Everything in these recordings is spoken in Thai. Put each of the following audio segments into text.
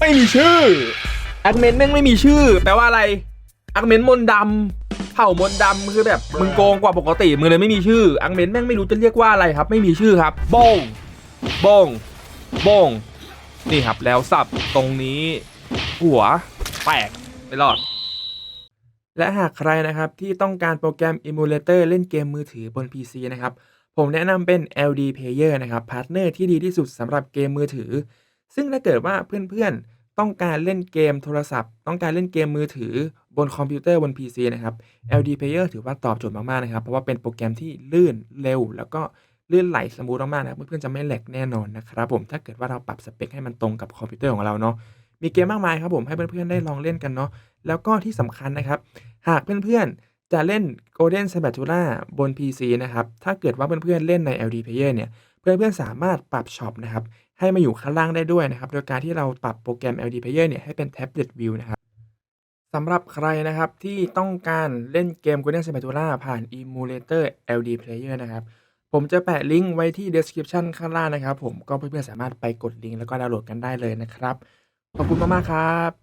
ไม่มีชื่ออาร์เมนแม่งไม่มีชื่อ แปลว่าอะไรอาร์เมนมนดำเผ่ามนดำคือแบบมึงโกงกว่าปกติมึงเลยไม่มีชื่ออาร์เมนแม่งไม่รู้จะเรียกว่าอะไรครับ ไม่มีชื่อครับบงบงบงนี่ครับแล้วสับตรงนี้ หัวแตกไม่รอด และหากใครนะครับที่ต้องการโปรแกรม Emulator เล่นเกมมือถือบน PC นะครับ ผมแนะนำเป็น LD Player นะครับพาร์ทเนอร์ที่ดีที่สุดสำหรับเกมมือถือ ซึ่งถ้าเกิดว่าเพื่อนๆ ต้องการเล่นเกมโทรศัพท์ ต้องการเล่นเกมมือถือบนคอมพิวเตอร์บน PC นะครับ LD Player ถือว่าตอบโจทย์มากๆนะครับ เพราะว่าเป็นโปรแกรมที่ลื่นเร็ว แล้วก็ลื่นไหลสมูทมากๆนะเพื่อนๆจะไม่แหลกแน่นอนนะครับผมถ้าเกิดว่าเราปรับสเปคให้มันตรงกับคอมพิวเตอร์ของเราเนาะมีเกมมากมายครับผมให้เพื่อนๆได้ลองเล่นกันเนาะแล้วก็ที่สำคัญนะครับ หากเพื่อนๆจะเล่น Golden Spatula บน PC นะครับถ้าเกิดว่าเพื่อนๆเล่นใน LD Player เนี่ยเพื่อนๆสามารถปรับช็อปนะครับ ให้มาอยู่ข้างล่างได้ด้วยนะครับ โดยการที่เราปรับโปรแกรม LD Player เนี่ยให้เป็น Tablet View นะครับสำหรับใครนะครับที่ต้องการเล่นเกม Golden Spatula ผ่าน Emulator LD Player นะครับ ผมจะแปะลิงก์ไว้ที่ description ข้างล่างนะครับ ผมก็เพื่อนๆสามารถไปกดลิงก์แล้วก็ดาวน์โหลดกันได้เลยนะครับ ขอบคุณมากๆครับ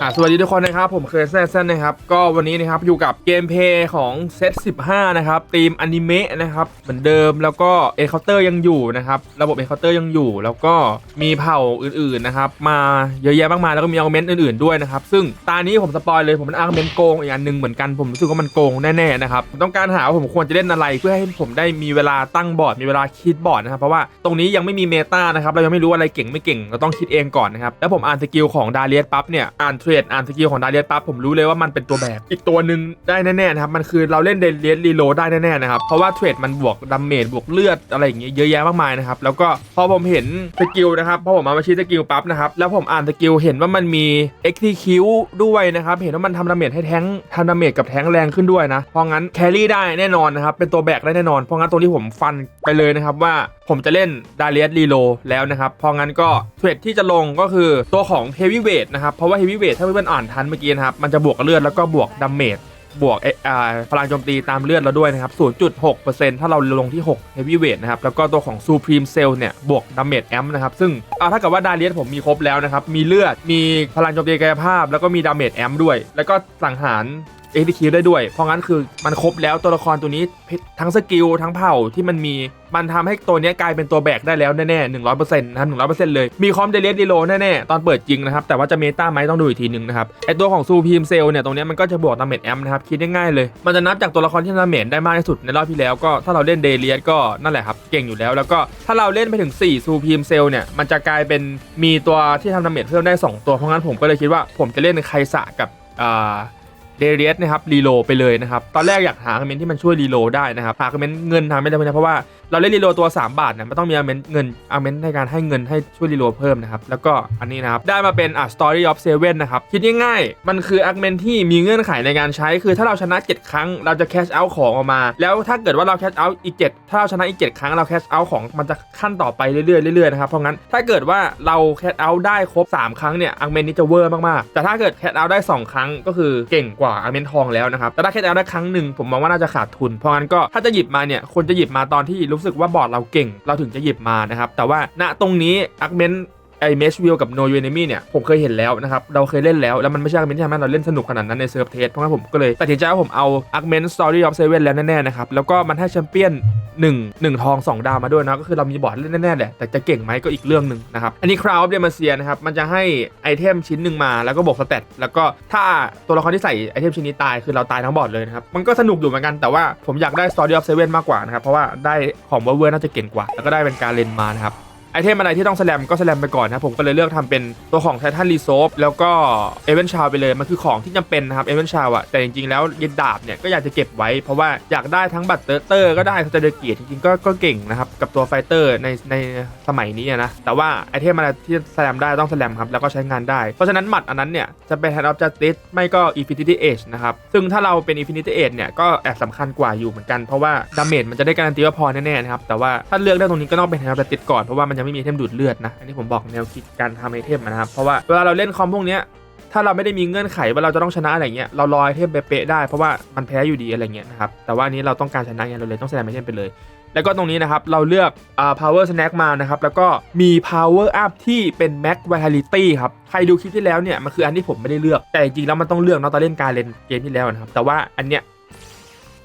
อ่าสวัสดีทุกคนนะครับ ผมเคยแซนนะครับ ก็วันนี้นะครับอยู่กับเกมเพย์ของเซต15 นะครับทีมอนิเมะนะครับ เหมือนเดิมแล้วก็เอเคาน์เตอร์ยังอยู่นะครับ ระบบเอเคาน์เตอร์ยังอยู่ แล้วก็มีเผ่าอื่นๆนะครับ มาเยอะแยะมากมายแล้วก็มีอาร์เมนต์อื่นๆด้วยนะครับ ซึ่งตานี้ผมสปอยเลยผมเป็นอาร์เมนต์โกงอีกอันหนึ่งเหมือนกันผมรู้สึกว่ามันโกงแน่ๆนะครับผมต้องการหาว่าผมควรจะเล่นอะไรเพื่อให้ผมได้มีเวลาตั้งบอร์ดมีเวลาคิดบอร์ดนะครับเพราะว่าตรงนี้ยังไม่มีเมตานะครับเรายังไม่รู้อะไรเก่งไม่เก่งเราต้องคิดเองก่อนนะครับแล้วผมอ่านสกิลของดาเลียสปั๊บเนี่ยอ่านเทรดอ่านสกิลของดาเลียสปั๊บผมรู้เลยว่ามันเป็นตัวแบบอีกตัวหนึ่งได้แน่ๆนะครับ มันคือเราเล่นเดเลียสรีโลได้แน่ๆนะครับ เพราะว่าเทรดมันบวกดัมเมจบวกเลือดอะไรอย่างเงี้ยเยอะแยะมากมายนะครับ แล้วก็พอผมเห็นสกิลนะครับพอผมเอามาชี้สกิลปั๊บนะครับ แล้วผมอ่านสกิลเห็นว่ามันมี execute ด้วยนะครับ เห็นว่ามันทำดาเมจให้แท้งทำดาเมจกับแท้งแรงขึ้นด้วยนะ เพราะงั้นแครี่ได้แน่นอนนะครับ เป็นตัวแบกได้แน่นอน เพราะงั้นตรงที่ผมฟันไปเลยนะครับว่าผมจะเล่นดาเลียสรีโลแล้วนะครับ เพราะงั้นก็เทรดที่จะลงก็คือตัวของเฮฟวี่เวทนะครับ เพราะว่าเฮฟวี่เวทถ้าเพื่อนอ่านทันเมื่อกี้นะครับ มันจะบวกเลือดแล้วก็บวกดาเมจบวกเออ่าพลังโจมตีตามเลือดเราด้วยนะครับ 0.6%ถ้าเราลงที่6 Heavyweight นะครับ แล้วก็ตัวของ Supreme Cell เนี่ย บวก Damage Amp นะครับ ซึ่งอ่าถ้าเกิดว่าดาเลียสผมมีครบแล้วนะครับ มีเลือด มีพลังโจมตีกายภาพ แล้วก็มี Damage Amp ด้วย แล้วก็สังหาร เอ็กซ์คิวได้ด้วย เพราะงั้นคือมันครบแล้วตัวละครตัวนี้ทั้งสกิลทั้งเผ่าที่มันมีมันทำให้ตัวนี้กลายเป็นตัวแบกได้แล้วแน่ๆหนึ่งร้อยเปอร์เซ็นต์นะครับหนึ่งร้อยเปอร์เซ็นต์เลย มีคอมเดเลสดีโลแน่ๆ ตอนเปิดจริงนะครับ แต่ว่าจะเมตาไหมต้องดูอีกทีหนึ่งนะครับ ไอตัวของซูพีมเซลเนี่ย ตรงนี้มันก็จะบวกดาเมจแอมนะครับ คิดง่ายๆเลย มันจะนับจากตัวละครที่ดาเมจได้มากที่สุดในรอบที่แล้วก็ถ้าเราเล่นเดเลียสก็นั่นแหละครับ เก่งอยู่แล้ว แล้วก็ถ้าเราเล่นไปถึง4ซูพีมเซลเนี่ยมันจะกลายเป็นมีตัวที่ทำดาเมจเพิ่มได้ 2 ตัวเพราะงั้นผมก็เลยคิดว่าผมจะเล่นไคสะกับอ่า เดเรียสนะครับรีโลไปเลยนะครับ ตอนแรกอยากหาคอมเมนต์ที่มันช่วยรีโลได้นะครับหาคอมเมนต์เงินทำไม่ได้เพราะว่าเราเล่นรีโลตัว 3 บาทเนี่ยมันต้องมีคอมเมนต์เงินคอมเมนต์ในการให้เงินให้ช่วยรีโลเพิ่มนะครับ แล้วก็อันนี้นะครับ ได้มาเป็นอะ Story of Seven นะครับ คิดง่ายๆ มันคืออาร์เมนที่มีเงื่อนไขในการใช้ คือถ้าเราชนะ 7 ครั้งเราจะแคชเอาของออกมา แล้วถ้าเกิดว่าเราแคชเอาอีก 7 ถ้าเราชนะอีก 7 ครั้งเราแคชเอาของมันจะขั้นต่อไปเรื่อยๆเรื่อยๆนะครับเพราะงั้นถ้าเกิดว่าเราแคชเอาได้ครบ 3 ครั้งเนี่ยอาร์เมนนี้จะเวอร์มากๆแต่ถ้าเกิดแคชเอาได้ 2 ครั้งก็คือเก่งกว่าอาอาเมนทองแล้วนะครับ แต่ถ้าแคชเอาท์ได้ครั้งหนึ่งผมมองว่าน่าจะขาดทุน เพราะงั้นก็ถ้าจะหยิบมาเนี่ยควรจะหยิบมาตอนที่รู้สึกว่าบอร์ดเราเก่ง เราถึงจะหยิบมานะครับ แต่ว่าณตรงนี้อาร์เมน ไอเมชวิลกับ No You Enemy เนี่ยผมเคยเห็นแล้วนะครับ เราเคยเล่นแล้ว แล้วมันไม่ใช่อาร์เมนที่ทำให้เราเล่นสนุกขนาดนั้นในเซิร์ฟเทสเพราะงั้นผมก็เลยตัดสินใจว่าผมเอาอาร์เมน Story of Seven แล้วแน่ๆนะครับแล้วก็มันให้แชมเปี้ยน1 1 ทอง 2 ดาวมาด้วยนะก็คือเรามีบอร์ดเล่นแน่ๆแหละแต่จะเก่งไหมก็อีกเรื่องหนึ่งนะครับ อันนี้ Crown of Demacia นะครับ มันจะให้ไอเทมชิ้นหนึ่งมาแล้วก็บวกสเตตแล้วก็ถ้าตัวละครที่ใส่ไอเทมชิ้นนี้ตายคือเราตายทั้งบอร์ดเลยนะครับ มันก็สนุกอยู่เหมือนกันแต่ว่าผมอยากได้ Story of Seven มากกว่านะครับ เพราะว่าได้ของเวอร์น่าจะเก่งกว่า แล้วก็ได้เป็นการเลนมานะครับ ไอเทมอะไรที่ต้องแสลมก็แสลมไปก่อนนะครับผมก็เลยเลือกทำเป็นตัวของไททันรีโซฟแล้วก็เอเวนชาวไปเลยมันคือของที่จำเป็นนะครับเอเวนชาวอะแต่จริงๆแล้วยึดดาบเนี่ยก็อยากจะเก็บไว้ เพราะว่าอยากได้ทั้งบัตเตอร์เตอร์ก็ได้สเตเดอร์เกียรจริงๆก็ก็เก่งนะครับกับตัวไฟเตอร์ในในสมัยนี้นะแต่ว่าไอเทมอะไรที่แสลมได้ต้องแสลมครับแล้วก็ใช้งานได้ เพราะฉะนั้นหมัดอันนั้นเนี่ยจะเป็น Hand of Justice ไม่ก็ Infinity Age นะครับซึ่งถ้าเราเป็น Infinity Age เนี่ยก็แอบสำคัญกว่าอยู่เหมือนกันเพราะว่าดาเมจมันจะได้การันตีว่าพอแน่ๆนะครับแต่ว่าถ้าเลือกได้ตรงนี้ก็ต้องเป็น Hand of Justice ก่อนเพราะว่ามันยัไม่มีไอเทมดูดเลือดนะ อันนี้ผมบอกแนวคิดการทำไอเทมนะครับ เพราะว่าเวลาเราเล่นคอมพวกเนี้ยถ้าเราไม่ได้มีเงื่อนไขว่าเราจะต้องชนะอะไรเงี้ยเรารอไอเทมเป๊ะๆได้เพราะว่ามันแพ้อยู่ดีอะไรเงี้ยนะครับแต่ว่าอันนี้เราต้องการชนะไงเราเลยต้องแสดงไอเทมไปเลย แล้วก็ตรงนี้นะครับเราเลือกอ่า power snack มานะครับแล้วก็มี power up ที่เป็น max vitality ครับใครดูคลิปที่แล้วเนี่ยมันคืออันที่ผมไม่ได้เลือกแต่จริงๆแล้วมันต้องเลือกเนาะตอนเล่นการเล่นเกมที่แล้วนะครับแต่ว่าอันเนี้ย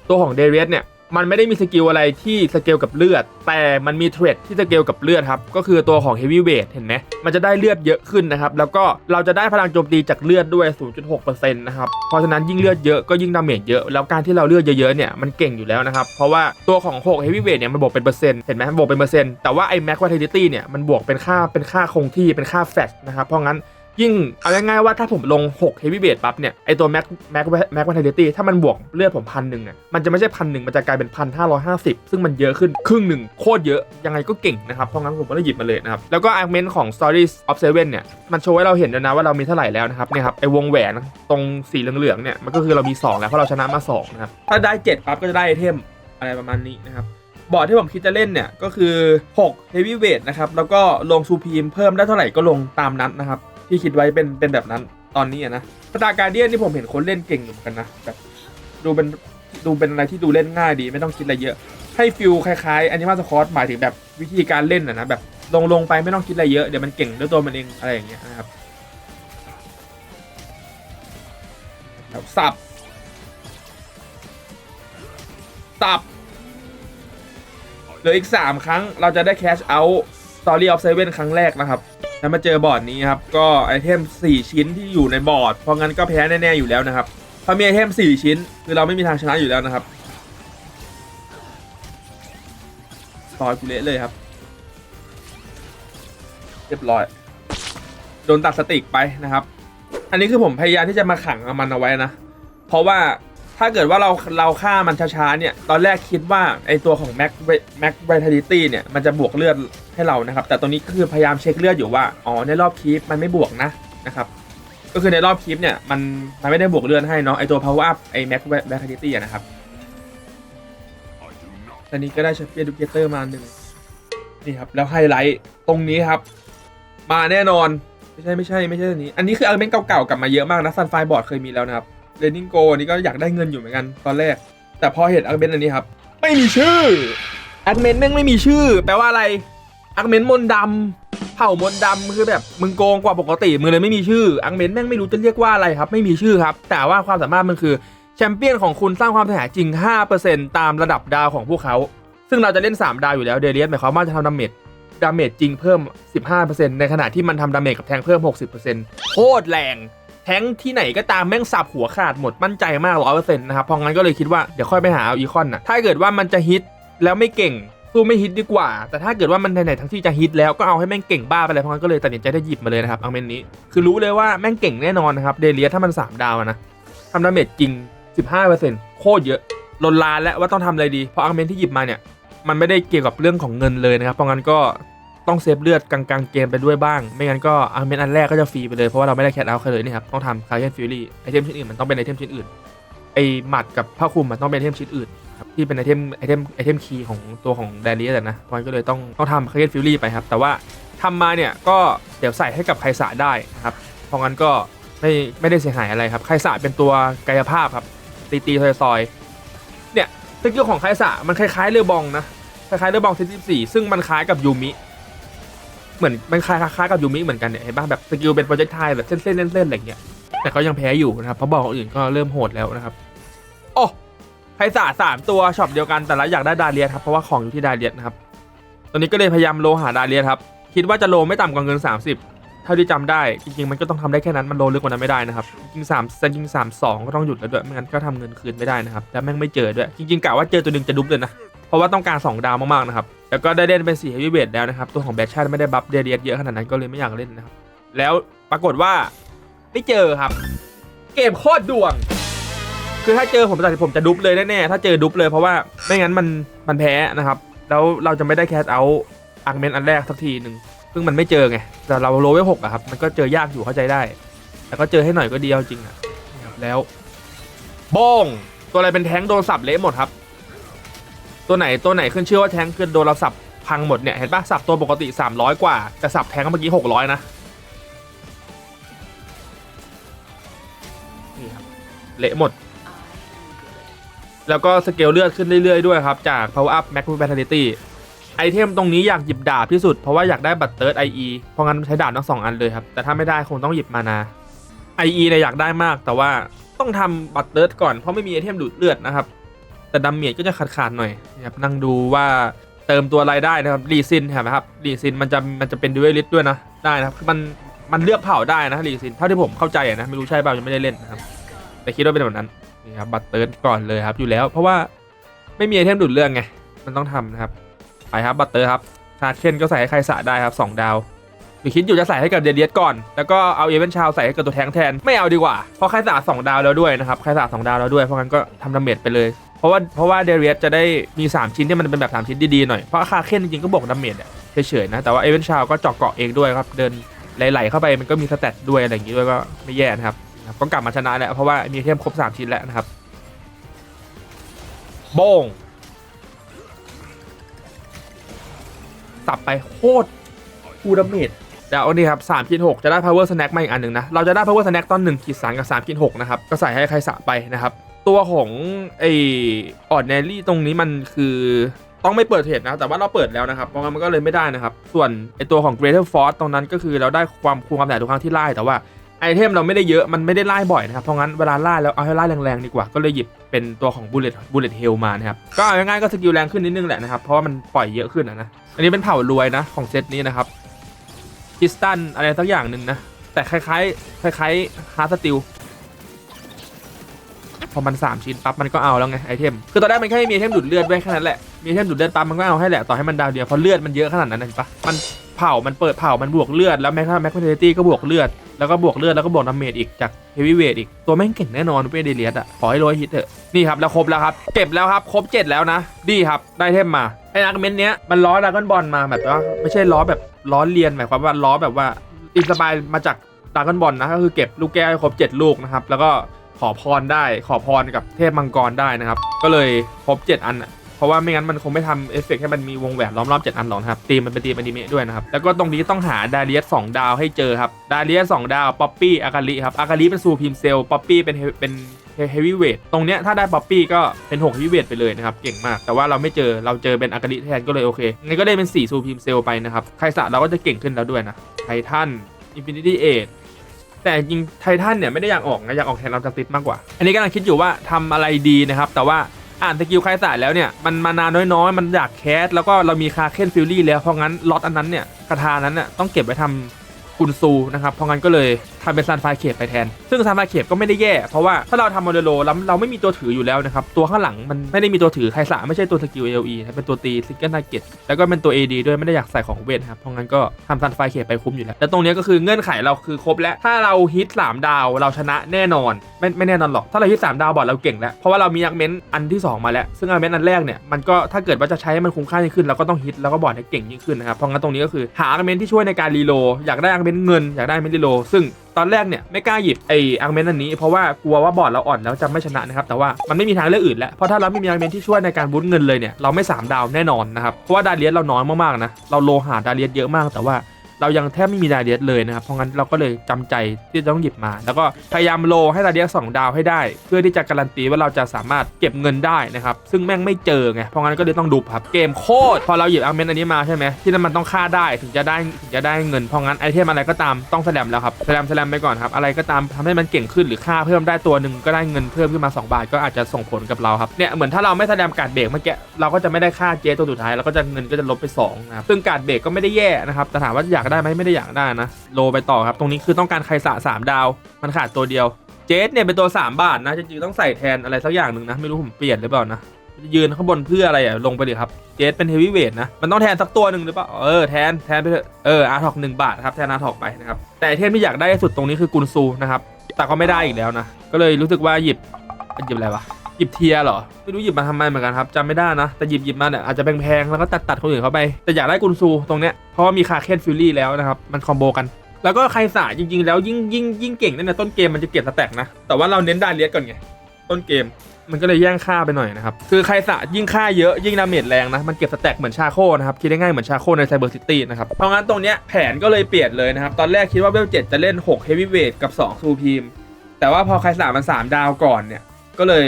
ตัวของเดเรียสเนี่ย มันไม่ได้มีสกิลอะไรที่สเกลกับเลือด แต่มันมีเทรดที่สเกลกับเลือดครับก็คือตัวของเฮฟวี่เวทเห็นไหมมันจะได้เลือดเยอะขึ้นนะครับแล้วก็เราจะได้พลังโจมตีจากเลือดด้วย 0.6%นะครับเพราะฉะนั้นยิ่งเลือดเยอะก็ยิ่งดาเมจเยอะแล้วการที่เราเลือดเยอะๆเนี่ยมันเก่งอยู่แล้วนะครับเพราะว่าตัวของ6 Heavy Weight เนี่ยมันบวกเป็นเปอร์เซ็นต์เห็นไหมมันบวกเป็นเปอร์เซ็นต์แต่ว่าไอ้ Max Vitality เนี่ยมันบวกเป็นค่าเป็นค่าคงที่เป็นค่าแฟตนะครับเพราะงั้น ยิ่งเอาง่ายๆว่าถ้าผมลง 6 Heavy Weight ปั๊บเนี่ยไอตัว Max Max Max Vitality ถ้ามันบวกเลือดผมพันหนึ่งอะมันจะไม่ใช่พันหนึ่งมันจะกลายเป็นพันห้าร้อยห้าสิบซึ่งมันเยอะขึ้นครึ่งหนึ่งโคตรเยอะ ยังไงก็เก่งนะครับ เพราะงั้นผมก็เลยหยิบมาเลยนะครับ แล้วก็ argument ของ Stories of Seven เนี่ย มันโชว์ให้เราเห็นแล้วนะว่าเรามีเท่าไหร่แล้วนะครับเนี่ยครับไอวงแหวนตรงสีเหลืองๆเนี่ยมันก็คือเรามี 2 แล้วเพราะเราชนะมา2นะครับถ้าได้7ปั๊บก็จะได้ไอเทมอะไรประมาณนี้นะครับบอร์ดที่ผมคิดจะเล่นเนี่ยก็คือ 6 Heavy Weight นะครับ แล้วก็ลงซูพีมเพิ่มได้เท่าไหร่ก็ลงตามนั้นนะครับ ที่คิดไว้เป็นเป็นแบบนั้นตอนนี้อะนะสตาร์การเดียนที่ผมเห็นคนเล่นเก่งอยู่เหมือนกันนะแบบดูเป็นดูเป็นอะไรที่ดูเล่นง่ายดี ไม่ต้องคิดอะไรเยอะ ให้ฟิลคล้ายๆ a อนิมาสคอร์หมายถึงแบบวิธีการเล่นอะนะแบบลงลงไปไม่ต้องคิดอะไรเยอะเดี๋ยวมันเก่งด้วยตัวมันเองอะไรอย่างเงี้ยนะครับแล้วสับสับเหลืออีก 3 ครั้งเราจะได้แคชเอาท์ Story of Seven ครั้งแรกนะครับ แล้วมาเจอบอร์ดนี้ครับก็ไอเทม 4 ชิ้นที่อยู่ในบอร์ด เพราะงั้นก็แพ้แน่ๆอยู่แล้วนะครับถ้ามีไอเทม 4 ชิ้น คือเราไม่มีทางชนะอยู่แล้วนะครับต่อยกูเละเลยครับ เรียบร้อยโดนตัดสติกไปนะครับ อันนี้คือผมพยายามที่จะมาขังเอามันเอาไว้นะ เพราะว่า ถ้าเกิดว่าเราเราฆ่ามันช้าๆเนี่ยตอนแรกคิดว่าไอตัวของ Mac Mac Vitality เนี่ยมันจะบวกเลือดให้เรานะครับ แต่ตรงนี้ก็คือพยายามเช็คเลือดอยู่ว่าอ๋อในรอบคีปมันไม่บวกนะนะครับก็คือในรอบคีปเนี่ยมันมันไม่ได้บวกเลือดให้เนาะไอตัว Power Up ไอ Mac Vitality อะนะครับ ตอนนี้ก็ได้ Champion Educator มาหนึ่งนี่ครับ แล้วไฮไลท์ตรงนี้ครับ มาแน่นอน ไม่ใช่ไม่ใช่ไม่ใช่อันนี้ อันนี้คืออาร์เมนเก่าๆกลับมาเยอะมากนะซันไฟบอร์ดเคยมีแล้วนะครับ เรนนิงโกอันนี้ก็อยากได้เงินอยู่เหมือนกันตอนแรก แต่พอเห็นอาร์เมนอันนี้ครับ ไม่มีชื่ออาร์เมนแม่งไม่มีชื่อ แปลว่าอะไรอาร์เมนมนต์ดำเผ่ามนต์ดำคือแบบมึงโกงกว่าปกติมึงเลยไม่มีชื่ออาร์เมนแม่งไม่รู้จะเรียกว่าอะไรครับ ไม่มีชื่อครับ แต่ว่าความสามารถมันคือแชมเปี้ยนของคุณสร้างความเสียหายจริง 5%ตามระดับดาวของพวกเขา ซึ่งเราจะเล่น 3 ดาวอยู่แล้วเดเลียสหมายความว่าจะทำดาเมจดาเมจจริงเพิ่ม 15%ในขณะที่มันทำดาเมจกับแทงเพิ่ม 60%โคตรแรง แทงที่ไหนก็ตามแม่งสับหัวขาดหมดมั่นใจมาก100%นต์นะครับเพราะงั้นก็เลยคิดว่าเดี๋ยวค่อยไปหาเอาอีคอนนะถ้าเกิดว่ามันจะฮิตแล้วไม่เก่งสู้ไม่ฮิตดีกว่า แต่ถ้าเกิดว่ามันไหนๆทั้งที่จะฮิตแล้วก็เอาให้แม่งเก่งบ้าไปเลยเพราะงั้นก็เลยตัดสินใจได้หยิบมาเลยนะครับเอาเมนนี้คือรู้เลยว่าแม่งเก่งแน่นอนนะครับเดเลียถ้ามัน3ดาวนะทำดาเมจจริง 15%โคตรเยอะลนลานแล้วว่าต้องทำอะไรดีเพราะอาร์เมนที่หยิบมาเนี่ยมันไม่ได้เกี่ยวกับเรื่องของเงินเลยนะครับเพราะงั้นก็ ต้องเซฟเลือดกลางๆเกมไปด้วยบ้าง ไม่งั้นก็อาเมนอันแรกก็จะฟรีไปเลย เพราะว่าเราไม่ได้แคทเอาท์ใครเลยนี่ครับ ต้องทำคาร์เคนฟิวรี่ไอเทมชิ้นอื่นมันต้องเป็นไอเทมชิ้นอื่น ไอหมัดกับผ้าคลุมมันต้องเป็นไอเทมชิ้นอื่นครับที่เป็นไอเทมไอเทมไอเทมคีย์ของตัวของแดนเลียแต่นะเพราะงั้นก็เลยต้องต้องทำคาร์เคนฟิวรี่ไปครับ แต่ว่าทำมาเนี่ยก็เดี๋ยวใส่ให้กับไคสะได้นะครับ เพราะงั้นก็ไม่ไม่ได้เสียหายอะไรครับไคสะเป็นตัวกายภาพครับตีตีๆซอยเนี่ยสกิลของไคสะมันคล้ายๆเรือบองนะคล้ายๆเรือบองเซนสิบซึ่งมันคล้ายกับยูมิ เหมือนมันคล้ายๆกับยูมิเหมือนกันเนี่ยเห็นป่ะแบบสกิลเป็นโปรเจกต์ไทยแบบเส้นๆเล่นๆอะไรเงี้ยแต่ก็ยังแพ้อยู่นะครับเพราะบอกอื่นก็เริ่มโหดแล้วนะครับ โอ้ไคสาสามตัวช็อปเดียวกันแต่ละอยากได้ดาเลียครับเพราะว่าของอยู่ที่ดาเลียนะครับ ตอนนี้ก็เลยพยายามโลหาดาเลียครับคิดว่าจะโลไม่ต่ำกว่าเงิน 30 เท่าที่จำได้จริงๆมันก็ต้องทำได้แค่นั้นมันโลลึกกว่านั้นไม่ได้นะครับจริงสามจริงสามสองก็ต้องหยุดแล้วด้วยไม่งั้นก็ทำเงินคืนไม่ได้นะครับแล้วแม่งไม่เจอด้วยจริงๆกะว่าเจอตัวหนึ่งจะดุบเลยนะ เพราะว่าต้องการ 2 ดาวมากๆนะครับ แล้วก็ได้เล่นเป็น4 heavy weight แล้วนะครับ ตัวของแบทชันไม่ได้บัฟเดียเยอะขนาดนั้นก็เลยไม่อยากเล่นนะครับ แล้วปรากฏว่าไม่เจอครับ เกมโคตรดวง คือถ้าเจอผมจะผมจะดุบเลยแน่ๆ ถ้าเจอดุบเลยเพราะว่าไม่งั้นมันมันแพ้นะครับ แล้วเราจะไม่ได้แคสเอาอาร์เมนอันแรกสักทีหนึ่งซึ่งมันไม่เจอไง แต่เราโลไว้หกอะครับ มันก็เจอยากอยู่เข้าใจได้ แต่ก็เจอให้หน่อยก็ดีเอาจริงอะแล้วบ้องตัวอะไรเป็นแท้งโดนสับเละหมดครับ ตัวไหนตัวไหนขึ้นชื่อว่าแท้งคือโดนเราสับพังหมดเนี่ยเห็นปะสับตัวปกติ 300 กว่าแต่สับแทงเมื่อกี้600 นะนี่ครับเละหมด แล้วก็สเกลเลือดขึ้นเรื่อยๆด้วยครับ จาก power up max vitality ไอเทมตรงนี้อยากหยิบดาบที่สุด เพราะว่าอยากได้บัตรเติร์ด IE เพราะงั้นใช้ดาบทั้งสองอันเลยครับ แต่ถ้าไม่ได้คงต้องหยิบมานา IE เนี่ยอยากได้มากแต่ว่าต้องทำบัตรเติร์ดก่อนเพราะไม่มีไอเทมดูดเลือดนะครับ แต่ดาเมจก็จะขาดขาดๆหน่อยนะครับนั่งดูว่าเติมตัวอะไรได้นะครับรีซินเห็นไหมครับรีซินมันจะมันจะเป็นดูเอลิสด้วยนะได้นะครับคือมันมันเลือกเผ่าได้นะรีซินเท่าที่ผมเข้าใจนะไม่รู้ใช่เปล่ายังไม่ได้เล่นนะครับแต่คิดว่าเป็นแบบนั้นนี่ครับบัตรเติร์ดก่อนเลยครับอยู่แล้ว เพราะว่าไม่มีไอเทมดูดเลือดไงมันต้องทำนะครับไปครับบัตรเติร์ดครับคาเคนก็ใส่ให้ใครสะได้ครับสองดาวหรือคิดอยู่จะใส่ให้กับเดเดียสก่อน แล้วก็เอาเอเวนชาวใส่ให้กับตัวแทงแทน ไม่เอาดีกว่า เพราะใครสะสองดาวแล้วด้วยนะครับ ใครสะสองดาวแล้วด้วย เพราะงั้นก็ทำดาเมจไปเลย เพราะว่าเพราะว่าเดเดียสจะได้มี 3 ชิ้นที่มันเป็นแบบ 3 ชิ้นดีๆหน่อย เพราะคาเคนจริงๆก็บอกดาเมจเฉยๆนะ แต่ว่าเอเวนชาวก็เจาะเกาะเองด้วยครับ เดินไหลๆเข้าไปมันก็มีสเตตด้วยอะไรอย่างงี้ด้วยก็ไม่แย่นะครับก็กลับมาชนะแล้วเพราะว่ามีเทมครบ 3 ชิ้นแล้วนะครับโบงสับไปโคตรคูดาเมจแล้วนี่ครับ3ขีด6จะได้ power snack มาอีกอันหนึ่งนะ เราจะได้ power snack ตอน1ขีด3กับ3ขีด6นะครับ ก็ใส่ให้ใครสะไปนะครับ ตัวของไอออดเนลลี่ตรงนี้มันคือต้องไม่เปิดเทรดนะ แต่ว่าเราเปิดแล้วนะครับ เพราะงั้นมันก็เลยไม่ได้นะครับ ส่วนไอตัวของ Greater Force ตรงนั้นก็คือเราได้ความคูณความแรงทุกครั้งที่ไล่แต่ว่าไอเทมเราไม่ได้เยอะมันไม่ได้ไล่บ่อยนะครับ เพราะงั้นเวลาไล่แล้วเอาให้ไล่แรงๆดีกว่า ก็เลยหยิบเป็นตัวของ bullet bullet hell มานะครับ ก็เอาง่ายๆก็สกิลแรงขึ้นนิดนึงแหละนะครับ เพราะว่ามันปล่อยเยอะขึ้นนะ อันนี้เป็นเผ่ารวยนะของเซตนี้นะครับคิสตันอะไรสักอย่างหนึ่งนะ แต่คล้ายๆคล้ายๆฮาร์สติล พอมัน 3 ชิ้นปั๊บมันก็เอาแล้วไงไอเทมคือตอนแรกมันแค่มีไอเทมดูดเลือดไว้แค่นั้นแหละมีไอเทมดูดเลือดปั๊บมันก็เอาให้แหละต่อให้มันดาวเดียวเพราะเลือดมันเยอะขนาดนั้นเห็นปะมันเผามันเปิดเผามันบวกเลือดแล้วแม็กซ์แม็กซ์เทตี้ก็บวกเลือดแล้วก็บวกเลือดแล้วก็บวกดาเมจอีกจากเฮฟวีเวทอีกตัวแม่งเก่งแน่นอนเวเดเลียสอะขอให้โรยฮิตเถอะนี่ครับแล้วครบแล้วครับเก็บแล้วครับครบ 7 แล้วนะ ดีครับได้เทมมาไอ้อาร์กเมนเนี้ยมันล้อดากอนบอลมาแบบว่าไม่ใช่ล้อแบบล้อเลียนหมายความว่าล้อแบบว่าอินสปายมาจากดากอนบอลนะก็คือเก็บลูกแก้วให้ครบ 7 ลูกนะครับแล้วก็ ขอพรได้ ขอพรกับเทพมังกรได้นะครับ ก็เลยครบ7อันเพราะว่าไม่งั้นมันคงไม่ทำเอฟเฟกต์ให้มันมีวงแหวนล้อมรอบ7อันหรอกนะครับตีมมันเป็นตีมอนิเมะด้วยนะครับ แล้วก็ตรงนี้ต้องหาดาเลียส2ดาวให้เจอครับดาเลียส2ดาวป๊อปปี้อากาลิครับอากาลิเป็นซูพิมเซลป๊อปปี้เป็นเป็นเฮฟวีเวทตรงเนี้ยถ้าได้ป๊อปปี้ก็เป็น6เฮฟวีเวทไปเลยนะครับ เก่งมาก แต่ว่าเราไม่เจอเราเจอเป็นอากาลิแทนก็เลยโอเคงั้นก็ได้เป็น4ซูพิมเซลไปนะครับใครสะเราก็จะเก่งขึ้นแล้วด้วยนะไททันอินฟินิตี้เอ แต่จริงไททันเนี่ยไม่ได้อยากออกนะอยากออกแทนเราจัสติสมากกว่า อันนี้กำลังคิดอยู่ว่าทำอะไรดีนะครับ แต่ว่าอ่านสกิลคลายสายแล้วเนี่ยมันมานานน้อยๆ มันอยากแคสแล้วก็เรามีคาเคนฟิลลี่แล้วเพราะงั้นล็อตอันนั้นเนี่ยคาทานั้นเนี่ยต้องเก็บไว้ทำกุนซูนะครับเพราะงั้นก็เลยทำเป็นซันไฟเขตไปแทน ซึ่งซันไฟเขตก็ไม่ได้แย่ เพราะว่าถ้าเราทำโมเดลโลแล้วเราไม่มีตัวถืออยู่แล้วนะครับ ตัวข้างหลังมันไม่ได้มีตัวถือใครสาไม่ใช่ตัวสกิล AOE นะเป็นตัวตีซิกเกิลทาร์เก็ตแล้วก็เป็นตัว AD ด้วยไม่ได้อยากใส่ของเวทครับเพราะงั้นก็ทำซันไฟเขตไปคุ้มอยู่แล้วแล้วตรงนี้ก็คือเงื่อนไขเราคือครบแล้วถ้าเราฮิตสามดาวเราชนะแน่นอนไม่ไม่แน่นอนหรอกถ้าเราฮิตสามดาวบอดเราเก่งแล้วเพราะว่าเรามีอาร์เมนต์อันที่สองมาแล้ว ซึ่งอาร์เมนต์อันแรกเนี่ยมันก็ถ้าเกิดว่าจะใช้ให้มันคุ้มค่ายิ่งขึ้นเราก็ต้องฮิตแล้วก็บอดให้เก่งยิ่งขึ้นนะครับเพราะงั้นตรงนี้ก็คือหาอาร์เมนที่ช่วยในการรีโลอยากได้อาร์เมนเงินอยากได้อาร์เมนรีโลซึ่งตอนแรกเนี่ยไม่กล้าหยิบไออาร์เมนต์อันนี้เพราะว่ากลัวว่าบอร์ดเราอ่อนแล้วจะไม่ชนะนะครับแต่ว่ามันไม่มีทางเลือกอื่นแล้วเพราะถ้าเราไม่มีอาร์เมนต์ที่ช่วยในการบูสเงินเลยเนี่ยเราไม่สามดาวแน่นอนนะครับเพราะว่าดาเลียสเราน้อยมากๆนะเราโลหะดาเลียสเยอะมากแต่ว่า เรายังแทบไม่มีดาเลียสเลยนะครับ เพราะงั้นเราก็เลยจำใจที่จะต้องหยิบมา แล้วก็พยายามโลให้ดาเลียสสองดาวให้ได้ เพื่อที่จะการันตีว่าเราจะสามารถเก็บเงินได้นะครับ ซึ่งแม่งไม่เจอไง เพราะงั้นก็เลยต้องดูครับ เกมโคตร พอเราหยิบอาร์เมนต์อันนี้มาใช่ไหมที่นั่นมันต้องฆ่าได้ถึงจะได้ถึงจะได้เงิน เพราะงั้นไอเทมอะไรก็ตามต้องแสลมแล้วครับแสลมแสลมไปก่อนครับอะไรก็ตามทำให้มันเก่งขึ้นหรือค่าเพิ่มได้ตัวหนึ่งก็ได้เงินเพิ่มขึ้นมา 2 บาทก็อาจจะส่งผลกับเราครับเนี่ยเหมือนถ้าเราไม่แสดงการเบรกเมื่อกี้เราก็จะไม่ได้ค่าเจตัวสุดท้ายเราก็จะเงินก็จะลบไป2นะครับซึ่งการเบรกก็ไม่ได้แย่นะครับแต่ถามว่าอยากได้ไหมไม่ได้อยากได้นะ โลไปต่อครับ ตรงนี้คือต้องการใครสะสามดาว มันขาดตัวเดียว เจสเนี่ยเป็นตัว 3 บาทนะจริงๆต้องใส่แทนอะไรสักอย่างหนึ่งนะ ไม่รู้ผมเปลี่ยนหรือเปล่านะยืนข้างบนเพื่ออะไรอะลงไปดิครับเจสเป็นเฮฟวี่เวทนะ มันต้องแทนสักตัวหนึ่งหรือเปล่าเออแทนแทนไปเถอะเอออาร์ทอกหนึ่งบาทครับแทนอาร์ทอกไปนะครับแต่เทมที่อยากได้สุดตรงนี้คือกุนซูนะครับแต่ก็ไม่ได้อีกแล้วนะก็เลยรู้สึกว่าหยิบหยิบอะไรวะ หยิบเทียร์เหรอ ไม่รู้หยิบมาทำไมเหมือนกันครับจำไม่ได้นะ แต่หยิบหยิบมาเนี่ยอาจจะแพงๆ แล้วก็ตัดตัดคนอื่นเข้าไป แต่อยากได้กุนซูตรงเนี้ย เพราะว่ามีคาเคนฟิลลี่แล้วนะครับ มันคอมโบกัน แล้วก็ใครสาจริงๆ แล้วยิ่งยิ่งยิ่งเก่งนั่นนะต้นเกมมันจะเก็บสแต็กนะ แต่ว่าเราเน้นดาเลียสก่อนไง ต้นเกมมันก็เลยแย่งค่าไปหน่อยนะครับ คือใครสะยิ่งค่าเยอะยิ่งดาเมจแรงนะ มันเก็บสแต็กเหมือนชาโคนะครับ คิดได้ง่ายเหมือนชาโคในไซเบอร์ซิตี้นะครับ เพราะงั้นตรงเนี้ยแผนก็เลยเปลี่ยนเลยนะครับ ตอนแรกคิดว่าเวลเจ็ดจะเล่น 6 เฮฟวีเวทกับ 2 ซูพีม แต่ว่าพอใครสะมัน 3 ดาวก่อนเนี่ย ก็เลย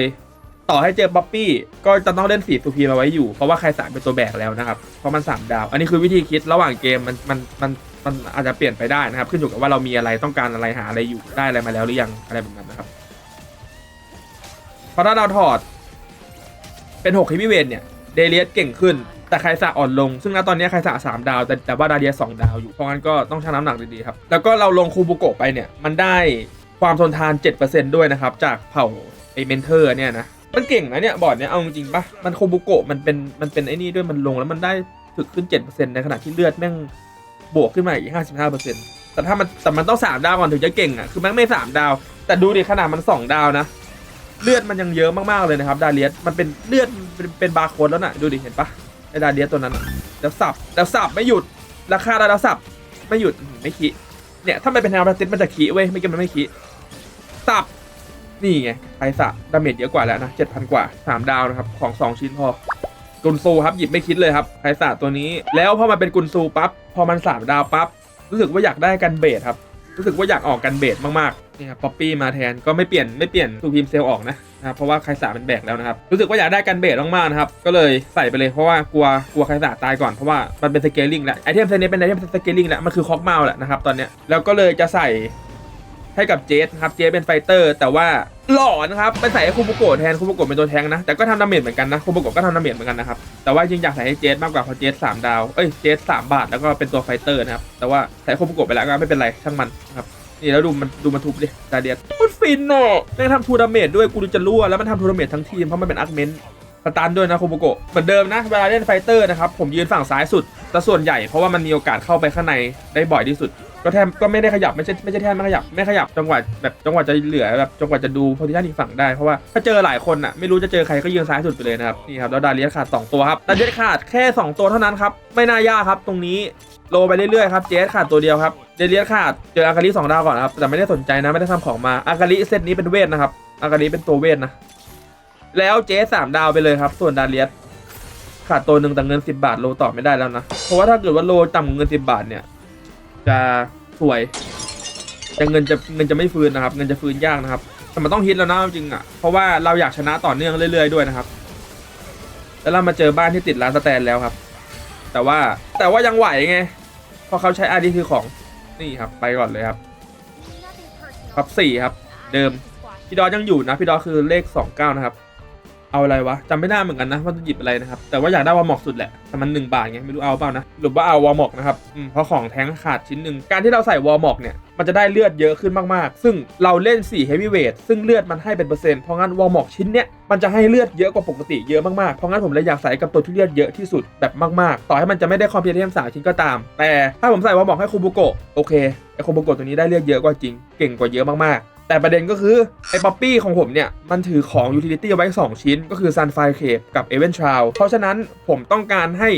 ต่อให้เจอป๊อปปี้ก็จะต้องเล่นสีสุพีมาไว้อยู่ เพราะว่าใครสามเป็นตัวแบกแล้วนะครับ เพราะมัน3ดาว อันนี้คือวิธีคิดระหว่างเกมมันมันมันมันอาจจะเปลี่ยนไปได้นะครับ ขึ้นอยู่กับว่าเรามีอะไรต้องการอะไรหาอะไรอยู่ได้อะไรมาแล้วหรือยังอะไรแบบนั้นนะครับเพราะถ้าเราถอด เป็น6 Heavy Weight เนี่ยเดเลียสเก่งขึ้น แต่ไคสะอ่อนลง ซึ่งณตอนนี้ไคสะสามดาว แต่แต่ว่าดาเลียสสองดาวอยู่เพราะงั้นก็ต้องชั่งน้ำหนักดีๆครับแล้วก็เราลงคูบุโกะไปเนี่ยมันได้ความทนทาน 7%ด้วยนะครับจากเผ่าไอเมนเทอร์เนี่ยนะ มันเก่งนะเนี่ยบอร์ดเนี่ยเอาจริงปะมันโคบุโกะมันเป็นมันเป็นไอ้นี่ด้วยมันลงแล้วมันได้ถึกขึ้น 7%ในขณะที่เลือดแม่งบวกขึ้นมาอีก 55%แต่ถ้ามันแต่มันต้องสามดาวก่อนถึงจะเก่งอะคือแม่งไม่สามดาว แต่ดูดิขนาดมันสองดาวนะ เลือดมันยังเยอะมากๆเลยนะครับดาเลียสมันเป็นเลือดเป็นเป็นบาร์โค้ดแล้วน่ะดูดิเห็นปะไอ้ดาเลียสตัวนั้นแล้วสับแล้วสับไม่หยุดราคาแล้วสับไม่หยุดไม่คิเนี่ยถ้ามันเป็นแนวปฏิมันจะคิเว้ยไม่กินมันไม่คิสับ นี่ไงไพศะดาเมจเยอะกว่าแล้วนะ 7,000 กว่า 3 ดาวนะครับ ของ 2 ชิ้นพอกุนซูครับ หยิบไม่คิดเลยครับไพศะตัวนี้ แล้วพอมันเป็นกุนซูปั๊บ พอมัน 3 ดาวปั๊บ รู้สึกว่าอยากได้กันเบสครับ รู้สึกว่าอยากออกกันเบสมากๆนี่ครับป๊อปปี้มาแทนก็ไม่เปลี่ยนไม่เปลี่ยนทูพิมเซลออกนะนะครับเพราะว่าไคสาเป็นแบกแล้วนะครับ รู้สึกว่าอยากได้กันเบสมากๆนะครับ ก็เลยใส่ไปเลยเพราะว่ากลัวกลัวไคสาตายก่อนเพราะว่ามันเป็นสเกลลิงแหละไอเทมเซนนี้เป็นไอเทมสเกลลิงแหละมันคือคอกเมาแหละนะครับตอนเนี้ยแล้วก็เลยจะใส่ ให้กับเจสครับเจสเป็นไฟเตอร์ แต่ว่าหล่อนะครับไปใส่ให้คูบุโกะแทนคูบุโกะเป็นตัวแทงนะ แต่ก็ทำดาเมจเหมือนกันนะคูบุโกะก็ทำดาเมจเหมือนกันนะครับ แต่ว่าจริงอยากใส่ให้เจสมากกว่าเพราะเจสสามดาวเอ้ยเจสสามบาทแล้วก็เป็นตัวไฟเตอร์นะครับ แต่ว่าใส่คูบุโกะไปแล้วก็ไม่เป็นไรช่างมันนะครับนี่แล้วดูมันดูมันทุบดิดาเดียโคตรฟินเนาะแม่งทำทูดาเมจด้วยกูดูจะรั่วแล้วมันทำทูดาเมจทั้งทีมเพราะมันเป็นอาร์เมนสตาร์ด้วยนะโคโบโกะเหมือนเดิมนะเวลาเล่นไฟเตอร์นะครับผมยืนฝั่งซ้ายสุดแต่ส่วนใหญ่เพราะว่ามันมีโอกาสเข้าไปข้างในได้บ่อยที่สุด ก็แทบก็ไม่ได้ขยับไม่ใช่ไม่ใช่แทบไม่ขยับไม่ขยับจังหวะแบบจังหวะจะเหลือแบบจังหวะจะดูโพซิชันอีกฝั่งได้เพราะว่าถ้าเจอหลายคนอะไม่รู้จะเจอใครก็ยืนซ้ายสุดไปเลยนะครับนี่ครับแล้วดาเลียขาดสองตัวครับดาเลียขาดแค่สองตัวเท่านั้นครับไม่น่ายากครับ ตรงนี้โลไปเรื่อยๆครับเจสขาดตัวเดียวครับเดเลียขาดเจออากาลิสองดาวก่อนครับแต่ไม่ได้สนใจนะไม่ได้ทำของมาอากาลิเซตนี้เป็นเวทนะครับอากาลิเป็นตัวเวทนะแล้วเจสสามดาวไปเลยครับ ส่วนดาเลียขาดตัวหนึ่งแต่เงิน 10 บาทโลต่อไม่ได้แล้วนะเพราะว่าถ้าเกิดว่าโลต่ำกว่าเงิน 10 บาทเนี่ย จะสวยแต่เงินจะเงินจะไม่ฟื้นนะครับ เงินจะฟื้นยากนะครับแต่มันต้องฮิตแล้วนะจริงอะเพราะว่าเราอยากชนะต่อเนื่องเรื่อย ๆด้วยนะครับ แล้วเรามาเจอบ้านที่ติดร้านสแตนแล้วครับ แต่ว่าแต่ว่ายังไหวไงเพราะเขาใช้อาดีคือของนี่ครับ ไปก่อนเลยครับ ครับสี่ครับ เดิมพี่ดอยังอยู่นะพี่ดอคือเลข29นะครับ เอาอะไรวะจำไม่ได้เหมือนกันนะว่าจะหยิบอะไรนะครับ แต่ว่าอยากได้วอลมอกสุดแหละแต่มัน1บาทไงไม่รู้เอาเปล่านะหรือว่าเอาวอลมอกนะครับอืมเพราะของแท้งขาดชิ้นหนึ่งการที่เราใส่วอลมอกเนี่ยมันจะได้เลือดเยอะขึ้นมากๆ ซึ่งเราเล่น4 heavy weight ซึ่งเลือดมันให้เป็นเปอร์เซ็นต์เพราะงั้นวอลมอกชิ้นเนี้ยมันจะให้เลือดเยอะกว่าปกติเยอะมากๆ เพราะงั้นผมเลยอยากใส่กับตัวที่เลือดเยอะที่สุดแบบมากๆ ต่อให้มันจะไม่ได้คอมเพิวเตอร์สามชิ้นก็ตาม แต่ถ้าผมใส่วอลมอกให้คูบุโกะโอเคไอคูบุโกะตัวนี้ได้เลือดเยอะกว่าจริงเก่งกว่าเยอะมากๆ แต่ประเด็นก็คือ ไอ้ป๊อปปี้ของผมเนี่ย มันถือของยูทิลิตี้เอาไว้ 2 ชิ้น ก็คือ Sunfire Cape กับ e v e n t r a l เพราะฉะนั้นผมต้องการให้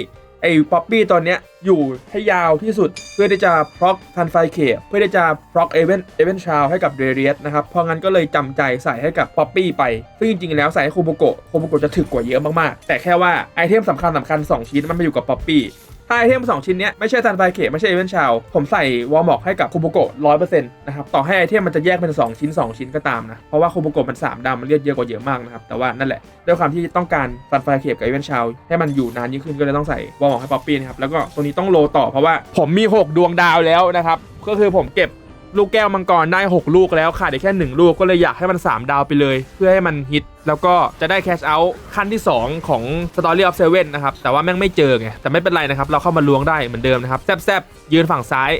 ไอ้ป๊อปปี้ตอนเนี้ยอยู่ให้ยาวที่สุดเพื่อที่จะ proc Sunfire Cape เพื่อที่จะ proc e v e n e v e n t r a l ให้กับ d a r i u s นะครับเพราะงั้นก็เลยจำใจใส่ให้กับป๊อปปี้ไป ซึ่งจริงๆแล้วใส่ให้โคโบโกะโคโบโกะจะถึกกว่าเยอะมากๆ แต่แค่ว่าไอเทมสำคัญสำคัญๆสองชิ้นมันมาอยู่กับป๊อปปี้ ถ้าไอเทมสองชิ้นเนี้ยไม่ใช่ซันไฟเขไม่ใช่เอเวนชาวผมใส่วอลมอกให้กับคูโบโกะร้อยเปอร์เซ็นต์นะครับต่อให้ไอเทมมันจะแยกเป็น 2 ชิ้น 2 ชิ้นก็ตามนะ เพราะว่าคูโบโกะมัน 3ดาวมันเลือดเยอะกว่าเยอะมากนะครับ แต่ว่านั่นแหละ ด้วยความที่ต้องการซันไฟเขกับเอเวนชาวให้มันอยู่นานยิ่งขึ้นก็เลยต้องใส่วอลมอกให้ป๊อปปี้นะครับแล้วก็ตัวนี้ต้องโลต่อเพราะว่าผมมี 6 ดวงดาวแล้วนะครับก็คือผมเก็บ ลูกแก้วมังกรได้ 6 ลูกแล้วค่ะเดี๋ยวแค่ 1 ลูกก็เลยอยากให้มัน 3 ดาวไปเลย เพื่อให้มันฮิต แล้วก็จะได้แคชเอาท์ขั้นที่ 2 ของ Story of Seven นะครับ แต่ว่าแม่งไม่เจอไงแต่ไม่เป็นไรนะครับเราเข้ามาล้วงได้เหมือนเดิมนะครับแซบๆยืนฝั่งซ้าย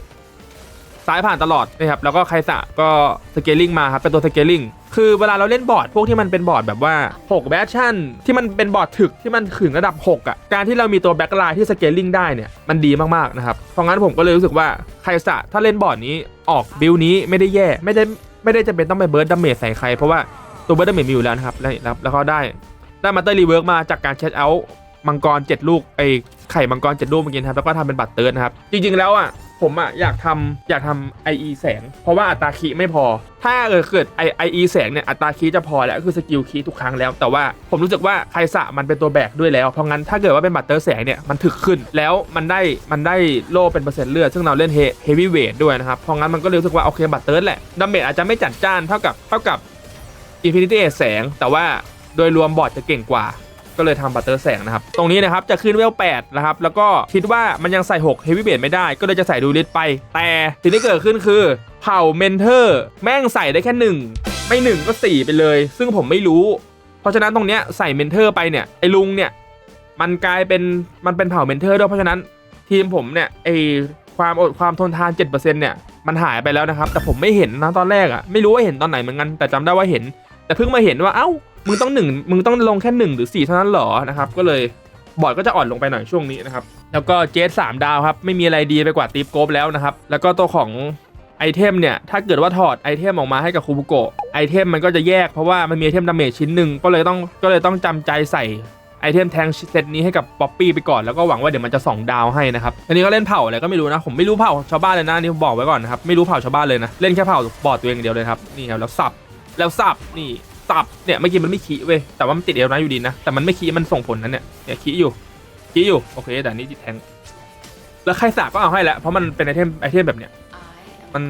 ซ้ายผ่านตลอดนะครับแล้วก็ไคสะก็สเกลลิงมาครับเป็นตัวสเกลลิงคือเวลาเราเล่นบอร์ดพวกที่มันเป็นบอร์ดแบบว่า6แบชชั่นที่มันเป็นบอร์ดถึกที่มันถึงระดับ 6 อะ การที่เรามีตัวแบ็คไลน์ที่สเกลลิงได้เนี่ย มันดีมาก ๆ นะครับ เพราะงั้นผมก็เลยรู้สึกว่าไคสะถ้าเล่นบอร์ดนี้ออกบิลนี้ไม่ได้แย่ ไม่ได้ไม่ได้จะเป็นต้องไปเบิร์ดดาเมจใส่ใคร เพราะว่าตัวเบิร์ดดาเมจมีอยู่แล้วนะครับแล้วแล้วก็ได้ได้มาเตอร์รีเวิร์กมาจากการเช็ดเอาท์มังกร 7 ลูกไอไข่มังกร 7 ลูกเมื่อกี้ครับแล้วก็ทำเป็นบัตรเติร์ดนะครับจริงๆแล้วอะ ผมอะอยากทำอยากทำ IE แสง เพราะว่าอัตราคีไม่พอ ถ้าเกิดเกิด IE แสงเนี่ยอัตราคีจะพอแล้วคือสกิลคีทุกครั้งแล้ว แต่ว่าผมรู้สึกว่าไคสะมันเป็นตัวแบกด้วยแล้ว เพราะงั้นถ้าเกิดว่าเป็นบัตเตอร์แสงเนี่ยมันถึกขึ้นแล้วมันได้มันได้โล่เป็นเปอร์เซ็นต์เลือดซึ่งเราเล่นเฮฟวี่เวทด้วยนะครับเพราะงั้นมันก็รู้สึกว่าโอเคบัตเตอร์แหละดาเมจอาจจะไม่จัดจ้านเท่ากับเท่ากับ Infinity Edge แสงแต่ว่าโดยรวมบอร์ดจะเก่งกว่า ก็เลยทำบัตเตอร์แสงนะครับ ตรงนี้นะครับจะขึ้นเวล8นะครับ แล้วก็คิดว่ามันยังใส่6เฮฟวี่เบดไม่ได้ ก็เลยจะใส่ดูลิสไป แต่สิ่งที่เกิดขึ้นคือเผ่าเมนเทอร์แม่งใส่ได้แค่ 1 ไม่ 1 ก็ 4 ไปเลย ซึ่งผมไม่รู้ เพราะฉะนั้นตรงเนี้ยใส่เมนเทอร์ไปเนี่ยไอ้ลุงเนี่ยมันกลายเป็นมันเป็นเผ่าเมนเทอร์ด้วยเพราะฉะนั้นทีมผมเนี่ยไอความอดความทนทาน 7%เนี่ยมันหายไปแล้วนะครับ แต่ผมไม่เห็นนะตอนแรกอะไม่รู้ว่าเห็นตอนไหนเหมือนกันแต่จำได้ว่าเห็น แต่เพิ่งมาเห็นว่าเอ้า มึงต้องหนึ่งมึงต้องลงแค่หนึ่งหรือสี่เท่านั้นหรอนะครับ ก็เลยบอร์ดก็จะอ่อนลงไปหน่อยช่วงนี้นะครับ แล้วก็เจสสามดาวครับ ไม่มีอะไรดีไปกว่าตีฟโกบแล้วนะครับ แล้วก็ตัวของไอเทมเนี่ย ถ้าเกิดว่าถอดไอเทมออกมาให้กับคูบุโกะไอเทมมันก็จะแยกเพราะว่ามันมีไอเทมดาเมจชิ้นหนึ่งก็เลยต้องก็เลยต้องจำใจใส่ไอเทมแทงเซตนี้ให้กับป๊อปปี้ไปก่อนแล้วก็หวังว่าเดี๋ยวมันจะสองดาวให้นะครับอันนี้ก็เล่นเผ่าอะไรก็ไม่รู้นะ ผมไม่รู้เผ่าชาวบ้านเลยนะนี่ผมบอกไว้ก่อนนะครับไม่รู้เผ่าชาวบ้านเลยนะเล่นแค่เผ่าบอดตัวเองเดียวเลยครับนี่ครับแล้วสับแล้วสับนี่ สับเนี่ยเมื่อกี้มันไม่ขี้เว้ยแต่ว่ามันติดเอวนะอยู่ดีนะ แต่มันไม่ขี้มันส่งผลนั้นเนี่ยเนี่ยขี้อยู่ขี้อยู่โอเคแต่นี้ติดแทงแล้วใครสาบก็เอาให้แล้วเพราะมันเป็นไอเทมไอเทมแบบเนี้ยมัน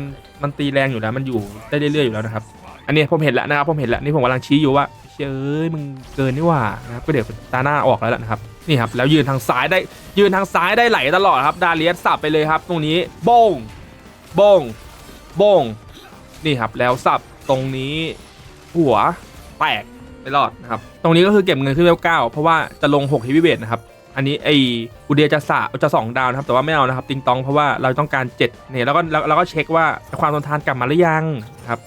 มันตีแรงอยู่แล้วมันอยู่ได้เรื่อยๆอยู่แล้วนะครับ อันนี้ผมเห็นแล้วนะครับผมเห็นแล้วนี่ผมกำลังชี้อยู่ว่าเชื่อเอ้ยมึงเกินนี่หว่านะครับก็เดี๋ยวตาหน้าออกแล้วล่ะนะครับนี่ครับแล้วยืนทางซ้ายได้ยืนทางซ้ายได้ไหลตลอดครับ ดาเลียสสับไปเลยครับ ตรงนี้โบงโบงโบงนี่ครับแล้วสับตรงนี้ หัวแตกไม่รอดนะครับ ตรงนี้ก็คือเก็บเงินขึ้นเวลเก้าเพราะว่าจะลง6 h ฮ a v y เ e ทนะครับ อันนี้ไออูเดียจะสะจะสองดาวนะครับ แต่ว่าไม่เอานะครับ ติงตองเพราะว่าเราต้องการ 7 เนี่ยแล้วก็แล้วก็เช็คว่าความทนทานกลับมาหรือยังนะครับ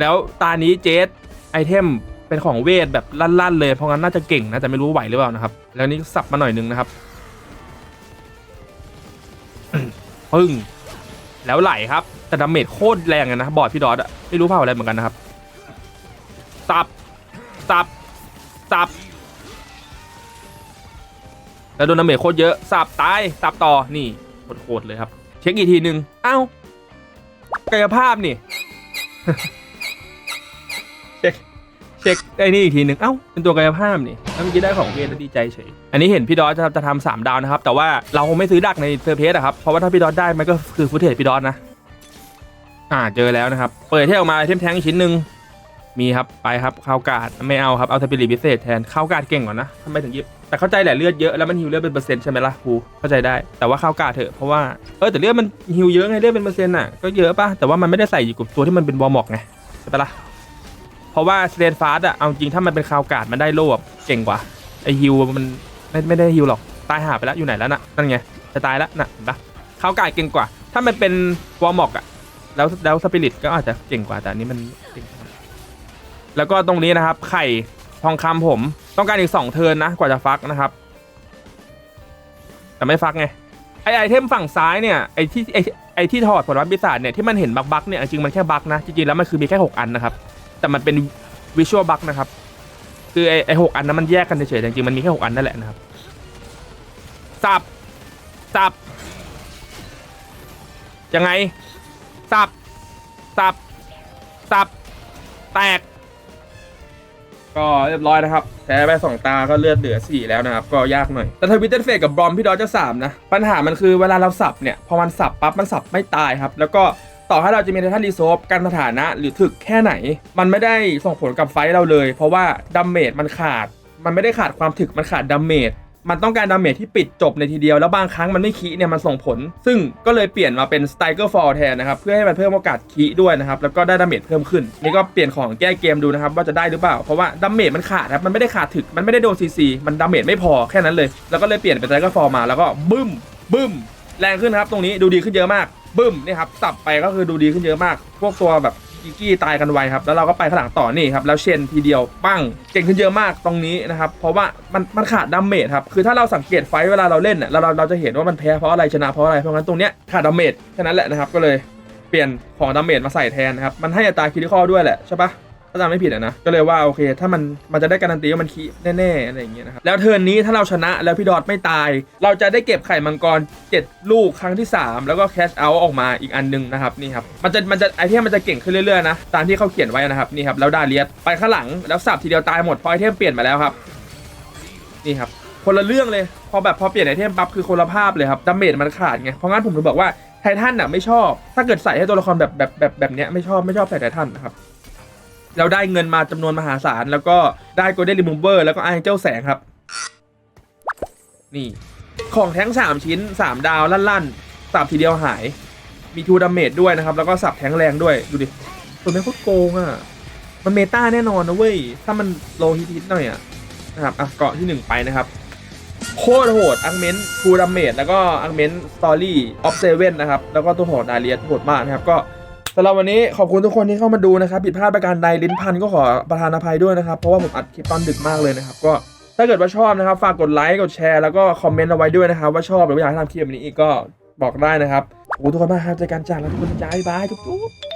แล้วตานี้เจสไอเทมเป็นของเวทแบบลั่นๆเลย เพราะงั้นน่าจะเก่งนะแต่ไม่รู้ไหวหรือเปล่านะครับ แล้วนี่สับมาหน่อยนึงนะครับปึ้งแล้วไหลครับแต่ดาเมจโคตรแรงนะบอดพี่ดอทไม่รู้เผ่าอะไรเหมือนกันนะครับ สับสับสับแล้วโดนดาเมจโคตรเยอะสับตายสับต่อนี่โคตรเลยครับ เช็คอีกทีหนึ่งเอ้ากายภาพนี่เช็คเช็คไอ้นี่อีกทีหนึ่งเอ้าเป็นตัวกายภาพนี่แล้วเมื่อกี้ได้ของเวทแล้วดีใจเฉยอันนี้เห็นพี่ดอสจะจะทำสามดาวนะครับ แต่ว่าเราคงไม่ซื้อดักในเซอร์เพสอะครับเพราะว่าถ้าพี่ดอสได้มันก็คือฟุตเทจพี่ดอสนะ อ่าเจอแล้วนะครับ เปิดเทออกมาเทมแทงชิ้นหนึ่ง มีครับไปครับข้าวกาดไม่เอาครับเอาสปิริตพิเศษแทนข้าวกาดเก่งกว่านะทำไมถึงยิบแต่เข้าใจแหละเลือดเยอะแล้วมันฮิวเลือดเป็นเปอร์เซ็นต์ใช่ไหมล่ะครูเข้าใจได้แต่ว่าข้าวกาดเถอะเพราะว่าเออแต่เลือดมันฮิวเยอะไงเลือดเป็นเปอร์เซ็นต์อะก็เยอะป่ะแต่ว่ามันไม่ได้ใส่อยู่กับตัวที่มันเป็นวอร์มอกไงใช่ปะล่ะเพราะว่าสเตนฟาสอะเอาจริงถ้ามันเป็นข้าวกาดมันได้โล่เก่งกว่าไอฮิวมันไม่ไม่ได้ฮิวหรอกตายหาไปแล้วอยู่ไหนแล้วน่ะนั่นไงจะตายแล้วน่ะเห็นปะข้าวกาดเก่งกว่า ถ้ามันเป็นวอร์มอกอะแล้วแล้วสปิริตก็อาจจะเก่งกว่าแต่อันนี้มันเก่ง แล้วก็ตรงนี้นะครับ ไข่ทองคำผม ต้องการอีกสองเทินนะ กว่าจะฟักนะครับ แต่ไม่ฟักไงไอไอเทมฝั่งซ้ายเนี่ยไอที่ไอไอที่ถอดผลลัพธ์ปีศาจเนี่ยที่มันเห็นบักบักเนี่ยจริงมันแค่บักนะจริงๆแล้วมันคือมีแค่หกอันนะครับ แต่มันเป็นวิชวลบักนะครับ คือไอไอหกอันนั้นมันแยกกันเฉยๆจริงๆมันมีแค่หกอันนั่นแหละนะครับสับสับยังไงสับสับสับแตก ก็เรียบร้อยนะครับแพ้ไปสองตาก็เลือดเหลือสี่แล้วนะครับ ก็ยากหน่อย แต่ทวิตเตอร์เฟกกับบอมพี่ดอจะสามนะ ปัญหามันคือเวลาเราสับเนี่ย พอมันสับปั๊บมันสับไม่ตายครับ แล้วก็ต่อให้เราจะมีไททันรีโซฟกันสถานะหรือถึกแค่ไหน มันไม่ได้ส่งผลกับไฟเราเลย เพราะว่าดัมเมจมันขาด มันไม่ได้ขาดความถึกมันขาดดัมเมจ มันต้องการดาเมจที่ปิดจบในทีเดียว แล้วบางครั้งมันไม่คีเนี่ยมันส่งผล ซึ่งก็เลยเปลี่ยนมาเป็นสไตเกอร์ฟอลแทนนะครับเพื่อให้มันเพิ่มโอกาสคีด้วยนะครับแล้วก็ได้ดาเมจเพิ่มขึ้น นี่ก็เปลี่ยนของแก้เกมดูนะครับว่าจะได้หรือเปล่า เพราะว่าดาเมจมันขาดครับมันไม่ได้ขาดถึกมันไม่ได้โดนซีซีมันดาเมจไม่พอแค่นั้นเลย แล้วก็เลยเปลี่ยนเป็นสไตเกอร์ฟอลมาแล้วก็บึ้มบึ้มแรงขึ้นครับตรงนี้ดูดีขึ้นเยอะมากบึ้มนี่ครับสับไปก็คือดูดีขึ้นเยอะมาก พวกตัวแบบ กิกกี้ตายกันไวครับ แล้วเราก็ไปข้างหลังต่อนี่ครับ แล้วเชนทีเดียวปั้งเก่งขึ้นเยอะมากตรงนี้นะครับ เพราะว่ามันมันขาดดาเมจครับ คือถ้าเราสังเกตไฟเวลาเราเล่นเนี่ยเราเราเราจะเห็นว่ามันแพ้เพราะอะไรชนะเพราะอะไร เพราะงั้นตรงเนี้ยขาดดาเมจแค่นั้นแหละนะครับ ก็เลยเปลี่ยนของดาเมจมาใส่แทนนะครับ มันให้อัตราคิริคอลด้วยแหละใช่ปะ ถ้าจำไม่ผิดอะนะ ก็เลยว่าโอเค ถ้ามันมันจะได้การันตีว่ามันคีแน่ๆอะไรอย่างเงี้ยนะครับ แล้วเทิร์นนี้ถ้าเราชนะแล้วพี่ดอทไม่ตาย เราจะได้เก็บไข่มังกร 7 ลูกครั้งที่ 3 แล้วก็แคชเอาท์ออกมาอีกอันหนึงนะครับนี่ครับ มันจะมันจะไอเทมมันจะเก่งขึ้นเรื่อยๆนะตามที่เขาเขียนไว้นะครับนี่ครับแล้วดาเลียสไปข้างหลังแล้วสับทีเดียวตายหมดเพราะไอเทมเปลี่ยนมาแล้วครับนี่ครับคนละเรื่องเลยพอแบบพอเปลี่ยนไอเทมปั๊บคือคนละภาพเลยครับดาเมจมันขาดไงเพราะงั้นผมถึงบอกว่าไททันอะไม่ชอบ ถ้าเกิดใส่ให้ตัวละครแบบแบบแบบแบบเนี้ยไม่ชอบไม่ชอบใส่ไททันนะครับ แล้วได้เงินมาจำนวนมหาศาล แล้วก็ได้โกลเด้นรีมูเวอร์แล้วก็ไอเจ้าแสงครับ นี่ ของแท้ง 3 ชิ้น 3 ดาว ลั่นๆสับทีเดียวหาย มีทูดาเมจด้วยนะครับ แล้วก็สับแท้งแรงด้วย ดูดิ ตัวนี้โคตรโกงอะ มันเมตาแน่นอนนะเว้ย ถ้ามันโลฮิตๆหน่อยอะนะครับอะเกาะที่ 1 ไปนะครับโคตรโหดอังเมนทูดาเมจแล้วก็อังเมนสตอรี่ออฟเซเว่นนะครับ แล้วก็ตัวโหดดาเลียสโหดมากนะครับก็ สำหรับวันนี้ขอบคุณทุกคนที่เข้ามาดูนะครับผิดพลาดประการใดลิ้นพันก็ขอประทานอภัยด้วยนะครับ เพราะว่าผมอัดคลิปตอนดึกมากเลยนะครับ ก็ถ้าเกิดว่าชอบนะครับ ฝากกดไลค์กดแชร์แล้วก็คอมเมนต์เอาไว้ด้วยนะครับ ว่าชอบหรือว่าอยากให้ทำคลิปแบบนี้อีกก็บอกได้นะครับโอ้ทุกคนมากครับเจอกันจ้าแล้วทุกคนจ้าบ๊ายบายจุ๊บๆ